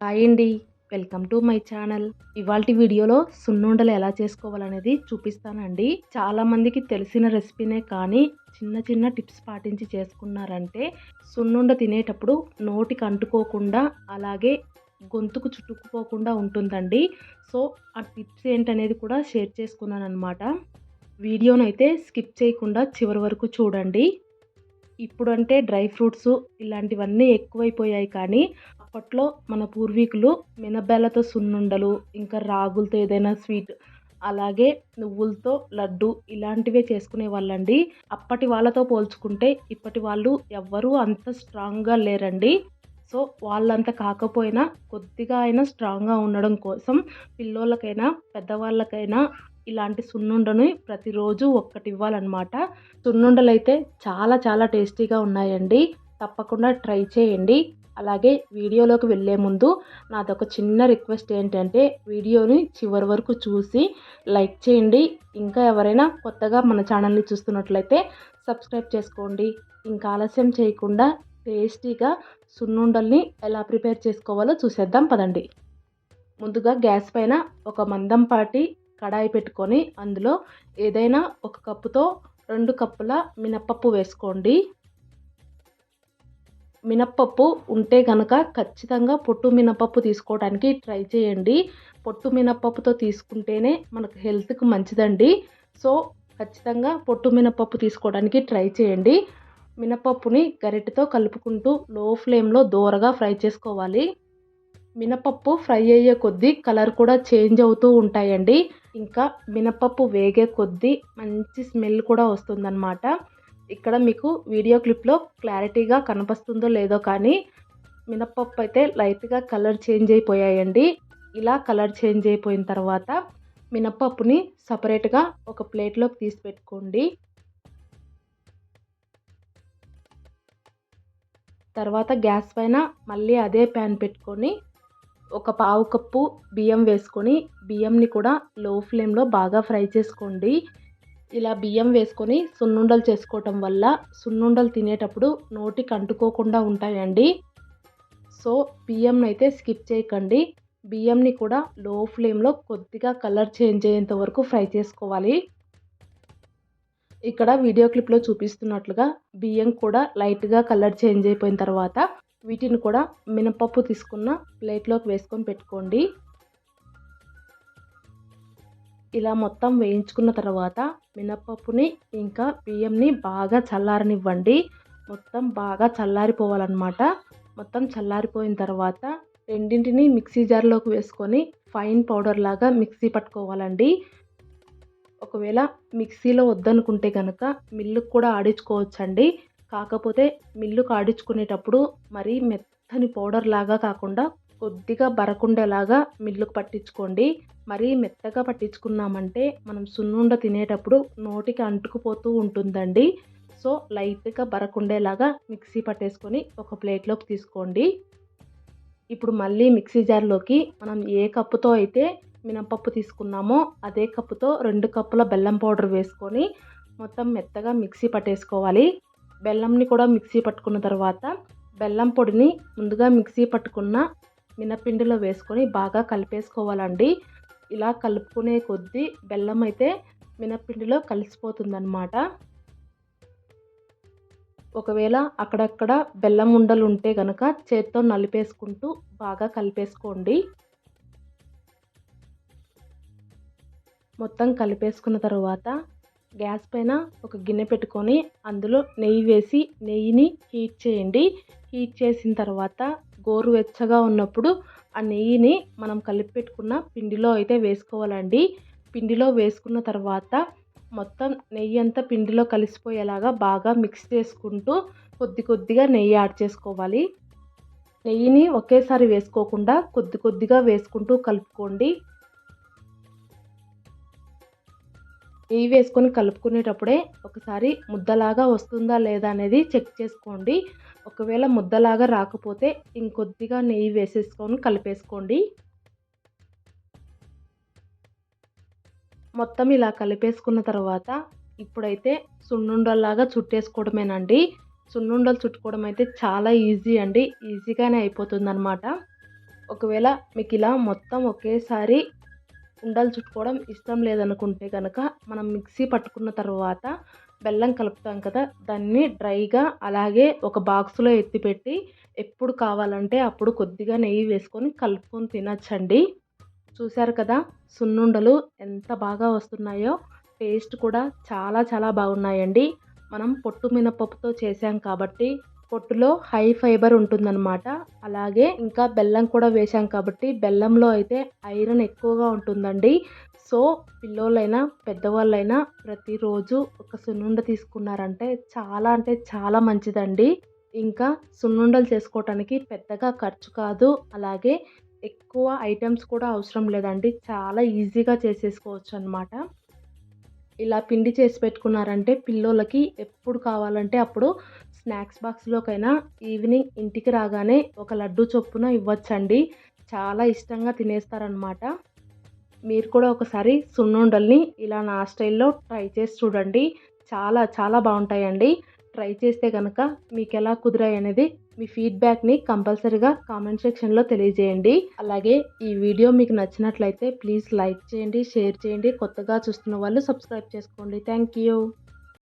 Hi అండి. Welcome to my channel. ఇవాళ వీడియోలో సున్నుండలు ఎలా చేసుకోవాలనేది చూపిస్తానండి. చాలా మందికి తెలిసిన రెసిపీనే కానీ చిన్న చిన్న టిప్స్ పాటించి చేసుకున్నారంటే సున్నుండ తినేటప్పుడు నోటికి అంటుకోకుండా అలాగే గొంతుకు చుట్టుకుపోకుండా ఉంటుందండి. సో ఆ టిప్స్ ఏంటనేది కూడా షేర్ చేసుకున్నాను అనమాట వీడియోనైతే స్కిప్ చేయకుండా చివరి వరకు చూడండి. ఇప్పుడంటే డ్రై ఫ్రూట్స్ ఇలాంటివన్నీ ఎక్కువైపోయాయి కానీ అప్పట్లో మన పూర్వీకులు మినబెల్లతో సున్నుండలు ఇంకా రాగులతో ఏదైనా స్వీట్ అలాగే నువ్వులతో లడ్డు ఇలాంటివే చేసుకునే వాళ్ళండి అప్పటి వాళ్ళతో పోల్చుకుంటే ఇప్పటి వాళ్ళు ఎవ్వరూ అంత స్ట్రాంగ్గా లేరండి. సో వాళ్ళంత కాకపోయినా కొద్దిగా అయినా స్ట్రాంగ్గా ఉండడం కోసం పిల్లోళ్ళకైనా పెద్దవాళ్ళకైనా ఇలాంటి సున్నుండని ప్రతిరోజు ఒక్కటి ఇవ్వాలన్నమాట. సున్నుండలు అయితే చాలా చాలా టేస్టీగా ఉన్నాయండి. తప్పకుండా ట్రై చేయండి. అలాగే వీడియోలోకి వెళ్ళే ముందు నాదొక చిన్న రిక్వెస్ట్ ఏంటంటే వీడియోని చివరి వరకు చూసి లైక్ చేయండి. ఇంకా ఎవరైనా కొత్తగా మన ఛానల్ని చూస్తున్నట్లయితే సబ్స్క్రైబ్ చేసుకోండి. ఇంకా ఆలస్యం చేయకుండా టేస్టీగా సున్నుండల్ని ఎలా ప్రిపేర్ చేసుకోవాలో చూసేద్దాం పదండి. ముందుగా గ్యాస్ పైన ఒక మందంపాటి కడాయి పెట్టుకొని అందులో ఏదైనా ఒక కప్పుతో రెండు కప్పుల మినప్పప్పు వేసుకోండి. మినప్పప్పు ఉంటే కనుక ఖచ్చితంగా పొట్టు మినపప్పు తీసుకోవడానికి ట్రై చేయండి. పొట్టు మినప్పప్పుతో తీసుకుంటేనే మనకు హెల్త్కి మంచిదండి. సో ఖచ్చితంగా పొట్టు మినపప్పు తీసుకోవడానికి ట్రై చేయండి. మినపప్పుని గరిటెతో కలుపుకుంటూ లో ఫ్లేమ్లో దూరగా ఫ్రై చేసుకోవాలి. మినపప్పు ఫ్రై అయ్యే కొద్దీ కలర్ కూడా చేంజ్ అవుతూ ఉంటాయండి. ఇంకా మినపప్పు వేగే కొద్దీ మంచి స్మెల్ కూడా వస్తుందన్నమాట. ఇక్కడ మీకు వీడియో క్లిప్లో క్లారిటీగా కనిపిస్తుందో లేదో కానీ మినప్పప్పు అయితే లైట్గా కలర్ చేంజ్ అయిపోయాయండి. ఇలా కలర్ చేంజ్ అయిపోయిన తర్వాత మినప్పప్పుని సపరేట్గా ఒక ప్లేట్లోకి తీసి పెట్టుకోండి. తర్వాత గ్యాస్ పైన మళ్ళీ అదే ప్యాన్ పెట్టుకొని ఒక పావు కప్పు బియ్యం వేసుకొని బియ్యంని కూడా లో ఫ్లేమ్లో బాగా ఫ్రై చేసుకోండి. ఇలా బియ్యం వేసుకొని సున్నుండలు చేసుకోవటం వల్ల సున్నుండలు తినేటప్పుడు నోటికి అంటుకోకుండా ఉంటాయండి. సో బియ్యంని అయితే స్కిప్ చేయకండి. బియ్యంని కూడా లో ఫ్లేమ్లో కొద్దిగా కలర్ చేంజ్ అయ్యేంత వరకు ఫ్రై చేసుకోవాలి. ఇక్కడ వీడియో క్లిప్లో చూపిస్తున్నట్లుగా బియ్యం కూడా లైట్గా కలర్ చేంజ్ అయిపోయిన తర్వాత వీటిని కూడా మినపప్పు తీసుకున్న ప్లేట్లోకి వేసుకొని పెట్టుకోండి. ఇలా మొత్తం వేయించుకున్న తర్వాత మినప్పప్పుని ఇంకా బియ్యంని బాగా చల్లారనివ్వండి. మొత్తం బాగా చల్లారిపోవాలన్నమాట. మొత్తం చల్లారిపోయిన తర్వాత రెండింటిని మిక్సీ జార్లోకి వేసుకొని ఫైన్ పౌడర్ లాగా మిక్సీ పట్టుకోవాలండి. ఒకవేళ మిక్సీలో వద్దనుకుంటే కనుక మిల్లుకు కూడా ఆడించుకోవచ్చండి. కాకపోతే మిల్లుకు ఆడించుకునేటప్పుడు మరీ మెత్తని పౌడర్ లాగా కాకుండా కొద్దిగా బరకుండేలాగా మిల్లుకు పట్టించుకోండి. మరీ మెత్తగా పట్టించుకున్నామంటే మనం సున్నుండ తినేటప్పుడు నోటికి అంటుకుపోతూ ఉంటుందండి. సో లైట్గా బరకుండేలాగా మిక్సీ పట్టేసుకొని ఒక ప్లేట్లోకి తీసుకోండి. ఇప్పుడు మళ్ళీ మిక్సీ జార్లోకి మనం ఏ కప్పుతో అయితే మినపప్పు తీసుకున్నామో అదే కప్పుతో రెండు కప్పుల బెల్లం పౌడర్ వేసుకొని మొత్తం మెత్తగా మిక్సీ పట్టేసుకోవాలి. బెల్లంని కూడా మిక్సీ పట్టుకున్న తర్వాత బెల్లం పొడిని ముందుగా మిక్సీ పట్టుకున్న మినపిండిలో వేసుకొని బాగా కలిపేసుకోవాలండి. ఇలా కలుపుకునే కొద్దీ బెల్లం అయితే మినపిండిలో కలిసిపోతుందన్నమాట. ఒకవేళ అక్కడక్కడ బెల్లం ఉండలు ఉంటే కనుక చేత్తో నలిపేసుకుంటూ బాగా కలిపేసుకోండి. మొత్తం కలిపేసుకున్న తర్వాత గ్యాస్ పైన ఒక గిన్నె పెట్టుకొని అందులో నెయ్యి వేసి నెయ్యిని హీట్ చేయండి. హీట్ చేసిన తర్వాత గోరువెచ్చగా ఉన్నప్పుడు ఆ నెయ్యిని మనం కలిపి పెట్టుకున్న పిండిలో అయితే వేసుకోవాలండి. పిండిలో వేసుకున్న తర్వాత మొత్తం నెయ్యి అంతా పిండిలో కలిసిపోయేలాగా బాగా మిక్స్ చేసుకుంటూ కొద్ది కొద్దిగా నెయ్యి యాడ్ చేసుకోవాలి. నెయ్యిని ఒకేసారి వేసుకోకుండా కొద్ది కొద్దిగా వేసుకుంటూ కలుపుకోండి. నెయ్యి వేసుకొని కలుపుకునేటప్పుడే ఒకసారి ముద్దలాగా వస్తుందా లేదా అనేది చెక్ చేసుకోండి. ఒకవేళ ముద్దలాగా రాకపోతే ఇంకొద్దిగా నెయ్యి వేసేసుకొని కలిపేసుకోండి. మొత్తం ఇలా కలిపేసుకున్న తర్వాత ఇప్పుడైతే సున్నుండల్లాగా చుట్టేసుకోవడమేనండి. సున్నుండలు చుట్టుకోవడం అయితే చాలా ఈజీ అండి. ఈజీగానే అయిపోతుంది అనమాట ఒకవేళ మీకు ఇలా మొత్తం ఒకేసారి ఉండలు చుట్టుకోవడం ఇష్టం లేదనుకుంటే కనుక మనం మిక్సీ పట్టుకున్న తర్వాత బెల్లం కలుపుతాం కదా దాన్ని డ్రైగా అలాగే ఒక బాక్స్లో ఎత్తిపెట్టి ఎప్పుడు కావాలంటే అప్పుడు కొద్దిగా నెయ్యి వేసుకొని కలుపుకొని తినచ్చండి. చూశారు కదా సున్నుండలు ఎంత బాగా వస్తున్నాయో టేస్ట్ కూడా చాలా చాలా బాగున్నాయండి. మనం పొట్టు మినపప్పుతో చేసాం కాబట్టి పొట్టులో హై ఫైబర్ ఉంటుందన్నమాట. అలాగే ఇంకా బెల్లం కూడా వేసాం కాబట్టి బెల్లంలో అయితే ఐరన్ ఎక్కువగా ఉంటుందండి. సో పిల్లోళ్ళైనా పెద్దవాళ్ళైనా ప్రతిరోజు ఒక సున్నుండ తీసుకున్నారంటే చాలా అంటే చాలా మంచిదండి. ఇంకా సున్నుండలు చేసుకోవటానికి పెద్దగా ఖర్చు కాదు. అలాగే ఎక్కువ ఐటమ్స్ కూడా అవసరం లేదండి. చాలా ఈజీగా చేసేసుకోవచ్చు అనమాట ఇలా పిండి చేసి పెట్టుకున్నారంటే పిల్లోళ్ళకి ఎప్పుడు కావాలంటే అప్పుడు స్నాక్స్ బాక్స్లోకైనా ఈవినింగ్ ఇంటికి రాగానే ఒక లడ్డు చొప్పున ఇవ్వచ్చండి. చాలా ఇష్టంగా తినేస్తారనమాట మీరు కూడా ఒకసారి సున్నుండల్ని ఇలా నా స్టైల్లో ట్రై చేసి చూడండి. చాలా చాలా బాగుంటాయండి. ట్రై చేస్తే కనుక మీకు ఎలా కుదిరాయి అనేది మీ ఫీడ్బ్యాక్ని కంపల్సరీగా కామెంట్ సెక్షన్లో తెలియజేయండి. అలాగే ఈ వీడియో మీకు నచ్చినట్లయితే ప్లీజ్ లైక్ చేయండి షేర్ చేయండి. కొత్తగా చూస్తున్న వాళ్ళు సబ్స్క్రైబ్ చేసుకోండి. Thank you.